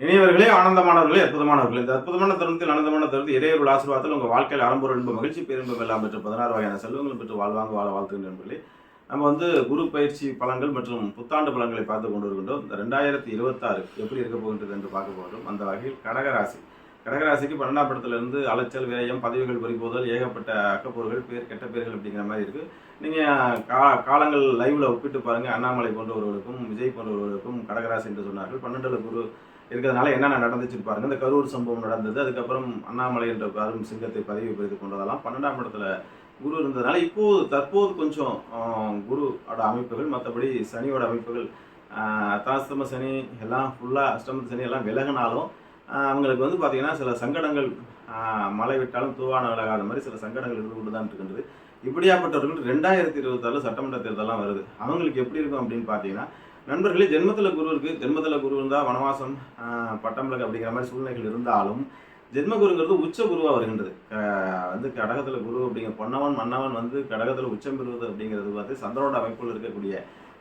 இனியவர்களே ஆனந்தமானவர்களே அற்புதமானவர்களே இந்த அற்புதமான தருணத்தில் ஆனந்தமான தருணத்தில் இறையருள் ஆசீர்வாதத்தில் உங்கள் வாழ்க்கையில் ஆரம்ப என்ப மகிழ்ச்சி பேரும்பம் எல்லாம் பெற்று பதினாறு வகையான செல்வங்களும் பெற்று வாழ்வாங்க வாழ வாழ்த்துகின்ற நண்பர்களே. நம்ம வந்து குரு பயிற்சி பலன்கள் மற்றும் புத்தாண்டு பலன்களை பார்த்து கொண்டு வருகின்றோம். இந்த ரெண்டாயிரத்தி இருபத்தாறு எப்படி இருக்க போகின்றது என்று பார்க்க போகிறோம் அந்த வகையில் கடகராசி. கடகராசிக்கு பன்னெண்டாம் இடத்துலேருந்து அலைச்சல் விரயம் பதவிகள் பறிபோதல் ஏகப்பட்ட அக்கப்போர்கள் பேர் கெட்ட பேர்கள் அப்படிங்கிற மாதிரி இருக்குது நீங்கள் கா காலங்கள் லைவில் ஒப்பிட்டு பாருங்கள் அண்ணாமலை போன்றவர்களுக்கும் விஜய் போன்றவர்களுக்கும் கடகராசி என்று சொன்னார்கள். பன்னெண்டில் குரு இருக்கிறதுனால என்னென்ன நடந்துச்சுன்னு பாருங்க. இந்த கரூர் சம்பவம் நடந்தது அதுக்கப்புறம் அண்ணாமலை என்ற அரும் சிங்கத்தை பதவி பறித்து கொண்டதெல்லாம் பன்னெண்டாம் இடத்துல குரு இருந்ததுனால இப்போது தற்போது கொஞ்சம் குருவோட அமைப்புகள் மற்றபடி சனியோட அமைப்புகள் அத்தாஸ்தம சனி எல்லாம் ஃபுல்லாக அஷ்டம சனி எல்லாம் விலகினாலும் அவங்களுக்கு வந்து பார்த்தீங்கன்னா சில சங்கடங்கள் மழை விட்டாலும் தூவான விலகாத மாதிரி சில சங்கடங்கள் இருந்து கொண்டு தான் இருக்கின்றது. இப்படியாப்பட்டவர்கள் ரெண்டாயிரத்தி இருபத்தாறு சட்டமன்ற தேர்தலாம் வருது. அவங்களுக்கு எப்படி இருக்கும் அப்படின்னு பார்த்தீங்கன்னா நண்பர்களே ஜென்மத்தில் குரு இருக்குது ஜென்மத்தில் குரு இருந்தால் வனவாசம் ஆஹ், அப்படிங்கிற மாதிரி சூழ்நிலைகள் இருந்தாலும் ஜென்ம குருங்கிறது உச்ச குருவாக வருகின்றது. க- வந்து கடகத்தில் குரு அப்படிங்கிற பொன்னவன் மன்னவன் வந்து கடகத்தில் உச்சம் பெறுவது அப்படிங்கிறது வந்து சந்திரோட அமைப்பில் இருக்கக்கூடிய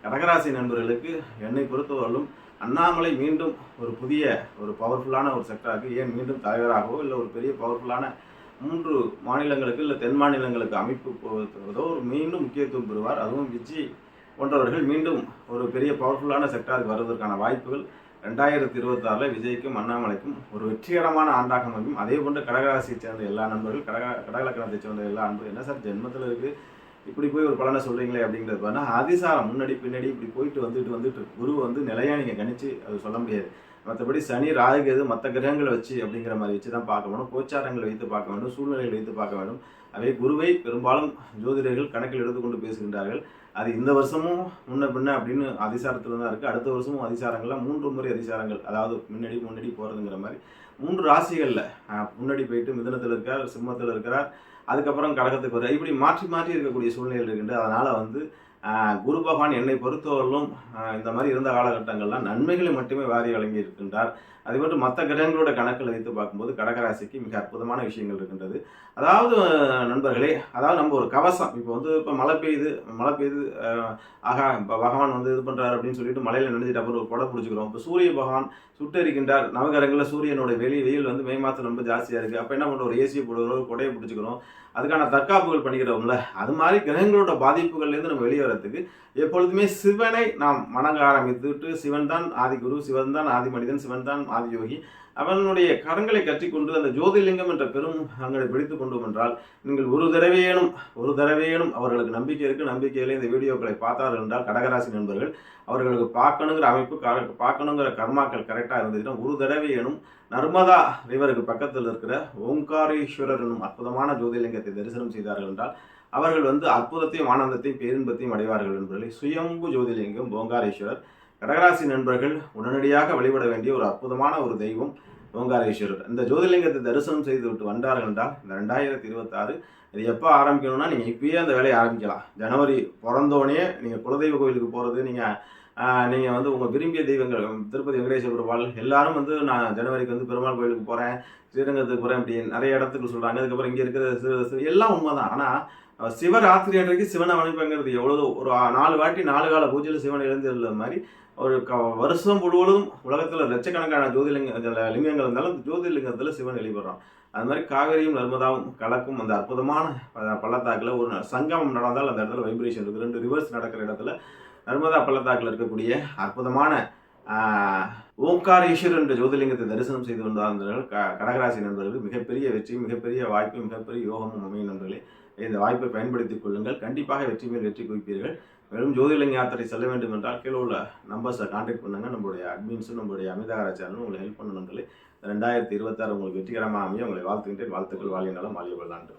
கடகராசி நண்பர்களுக்கு என்னை பொறுத்தவரையிலும் அண்ணாமலை மீண்டும் ஒரு புதிய ஒரு பவர்ஃபுல்லான ஒரு செக்டராக ஏன் மீண்டும் தலைவராகவோ இல்லை ஒரு பெரிய பவர்ஃபுல்லான மூன்று மாநிலங்களுக்கு இல்லை தென் மாநிலங்களுக்கு அமைப்பு போவதோ ஒரு மீண்டும் முக்கியத்துவம் பெறுவார். அதுவும் விஜய் போன்றவர்கள் மீண்டும் ஒரு பெரிய பவர்ஃபுல்லான செக்டாருக்கு வருவதற்கான வாய்ப்புகள் ரெண்டாயிரத்தி இருபத்தாறில் விஜய்க்கும் அண்ணாமலைக்கும் ஒரு வெற்றிகரமான ஆண்டாக அமையும். அதே போன்று கடகராசியை சேர்ந்த எல்லா நண்பர்கள் கடக கடகலக்கணத்தை சேர்ந்த எல்லா நண்பர்கள் என்ன சார் ஜென்மத்தில் இருக்குது இப்படி போய் ஒரு பலனை சொல்கிறீங்களே அப்படிங்கிறது பார்த்தா அதிசாரம் முன்னாடி பின்னாடி இப்படி போயிட்டு வந்துட்டு வந்துட்டு குரு வந்து நிலையாக நீங்கள் கணிச்சு அது சொல்ல முடியாது. மற்றபடி சனி ராகுகேது மற்ற கிரகங்களை வச்சு அப்படிங்கிற மாதிரி வச்சு தான் பார்க்க வேணும். கோச்சாரங்களை வைத்து பார்க்க வேண்டும் சூழ்நிலைகளை வைத்து பார்க்க வேண்டும் அவை குருவை பெரும்பாலும் ஜோதிடர்கள் கணக்கில் எடுத்துக்கொண்டு பேசுகின்றார்கள். அது இந்த வருஷமும் முன்ன பின்ன அப்படின்னு அதிசாரத்தில் தான் இருக்குது அடுத்த வருஷமும் அதிசாரங்கள்லாம் மூன்று முறை அதிசாரங்கள் அதாவது முன்னாடி முன்னாடி போகிறதுங்கிற மாதிரி மூன்று ராசிகளில் முன்னாடி போயிட்டு மிதனத்தில் இருக்கார் சிம்மத்தில் இருக்கிறார். அதுக்கப்புறம் கடகத்துக்கு வர இப்படி மாற்றி மாற்றி இருக்கக்கூடிய சூழ்நிலை இருக்கின்றது அதனால் வந்து குரு பகவான் என்னை பொறுத்தவரையிலும் இந்த மாதிரி இருந்த காலகட்டங்கள்லாம் நன்மைகளை மட்டுமே வாரி வழங்கி இருக்கின்றார். அதே மட்டும் மற்ற கிரகங்களோட கணக்கில் வைத்து பார்க்கும்போது கடகராசிக்கு மிக அற்புதமான விஷயங்கள் இருக்கின்றது. அதாவது நண்பர்களே அதாவது நம்ம ஒரு கவசம். இப்போ வந்து இப்போ மழை பெய்யுது மழை பெய்யுது ஆகா இப்போ பகவான் வந்து இது பண்ணுறாரு அப்படின்னு சொல்லிட்டு மலையில் நினைஞ்சிட்டு அப்புறம் ஒரு கொடை பிடிச்சிக்கிறோம். இப்போ சூரிய பகவான் சுட்டரிக்கின்றார். நவகரங்களில் சூரியனோட வெளி வெயில் வந்து மே மாதம் ரொம்ப ஜாஸ்தியாக இருக்குது அப்போ என்ன பண்ணுறோம் ஒரு ஏசியை போடுகிறோம் ஒரு கொடையை பிடிச்சிக்கிறோம். அதுக்கான தற்காப்புகள் பண்ணிக்கிறோம்ல. அது மாதிரி கிரகங்களோட பாதிப்புகள்லேருந்து நம்ம வெளியே வழிபடுறதுக்கு எப்பொழுதுமே சிவனை நாம் வணங்க ஆரம்பித்துட்டு சிவன் தான் ஆதிகுரு சிவன் தான் ஆதி மனிதன் சிவன் தான் ஆதியோகி. அவனுடைய கரங்களை கற்றிக்கொண்டு அந்த ஜோதிலிங்கம் என்ற பெரும் அங்களை பிடித்து கொண்டோம் என்றால் நீங்கள் ஒரு தடவையேனும் ஒரு தடவையேனும் அவர்களுக்கு நம்பிக்கை இருக்கு. நம்பிக்கையிலே இந்த வீடியோக்களை பார்த்தார்கள் என்றால் கடகராசி நண்பர்கள் அவர்களுக்கு பார்க்கணுங்கிற அமைப்பு பார்க்கணுங்கிற கர்மாக்கள் கரெக்டாக இருந்துச்சுன்னா ஒரு தடவையேனும் நர்மதா ரிவருக்கு பக்கத்தில் இருக்கிற ஓங்காரீஸ்வரர் என்னும் அற்புதமான ஜோதிலிங்கத்தை தரிசனம் செய்தார்கள் என்றால் அவர்கள் வந்து அற்புதத்தையும் ஆனந்தத்தையும் பேரின்பத்தையும் அடைவார்கள் என்பதில் சுயம்பு ஜோதிலிங்கம் ஓங்காரேஸ்வரர் கடகராசி நண்பர்கள் உடனடியாக வழிபட வேண்டிய ஒரு அற்புதமான ஒரு தெய்வம் ஓங்காரேஸ்வரர். இந்த ஜோதிலிங்கத்தை தரிசனம் செய்து விட்டு வந்தார்கள் என்றால் இந்த ரெண்டாயிரத்தி இருபத்தாறு இது எப்போ ஆரம்பிக்கணும்னா நீங்கள் இப்பயே அந்த வேலையை ஆரம்பிக்கலாம். ஜனவரி பிறந்தோடனே நீங்கள் குலதெய்வ கோயிலுக்கு போகிறது நீங்கள் நீங்கள் வந்து உங்கள் விரும்பிய தெய்வங்கள் திருப்பதி வெங்கடேஸ்வர பெருமாள் எல்லாரும் வந்து நான் ஜனவரிக்கு வந்து பெருமாள் கோயிலுக்கு போகிறேன் ஸ்ரீரங்கத்துக்கு போகிறேன் அப்படி நிறைய இடத்துக்கு சொல்கிறாங்க அதுக்கப்புறம் இங்கே இருக்கிற எல்லாம் உண்மை தான் ஆனால் சிவராத்திரி அன்றைக்கு சிவனை வணங்குங்கிறது எவ்வளோ ஒரு நாலு வாட்டி நாலு கால பூஜையில் சிவன் எழுந்திருந்த மாதிரி ஒரு க வருஷம் முழுவதும் உலகத்தில் லட்சக்கணக்கான ஜோதிலிங்க லிங்கங்கள் இருந்தாலும் ஜோதிலிங்கத்தில் சிவன் வெளிப்படுறான். அது மாதிரி காவேரியும் நர்மதாவும் கலக்கும் அந்த அற்புதமான பள்ளத்தாக்கில் ஒரு சங்கமம் நடந்தால் அந்த இடத்துல வைப்ரேஷன் இருக்குது ரெண்டு ரிவர்ஸ் நடக்கிற இடத்துல நர்மதா பள்ளத்தாக்கில் இருக்கக்கூடிய அற்புதமான ஆஹ், ஓங்காரேஸ்வரர் என்ற ஜோதிலிங்கத்தை தரிசனம் செய்து வந்தார்கள் க கடகராசி நண்பர்கள் மிகப்பெரிய வெற்றி மிகப்பெரிய வாய்ப்பு மிகப்பெரிய யோகமும் அமையும் நண்பர்களே. இந்த வாய்ப்பை பயன்படுத்திக் கொள்ளுங்கள். கண்டிப்பாக வெற்றி மேல் வெற்றி குவிப்பீர்கள். மேலும் ஜோதிலிங்க யாத்திரை செல்ல வேண்டும் என்றால் கீழே உள்ள நம்பர்ஸை காண்டாக்ட் பண்ணுங்கள் நம்மளுடைய அட்மின்ஸும் நம்மளுடைய அமிதாகர சேனலும் உங்களை ஹெல்ப் பண்ண நண்பர்களே. ரெண்டாயிரத்தி இருபத்தாறு உங்களுக்கு வெற்றிகரமாக அமைய உங்களை வாழ்த்துக்கிட்டேன் வாழ்த்துக்கள். வாழிய நலம் வாழிய நன்று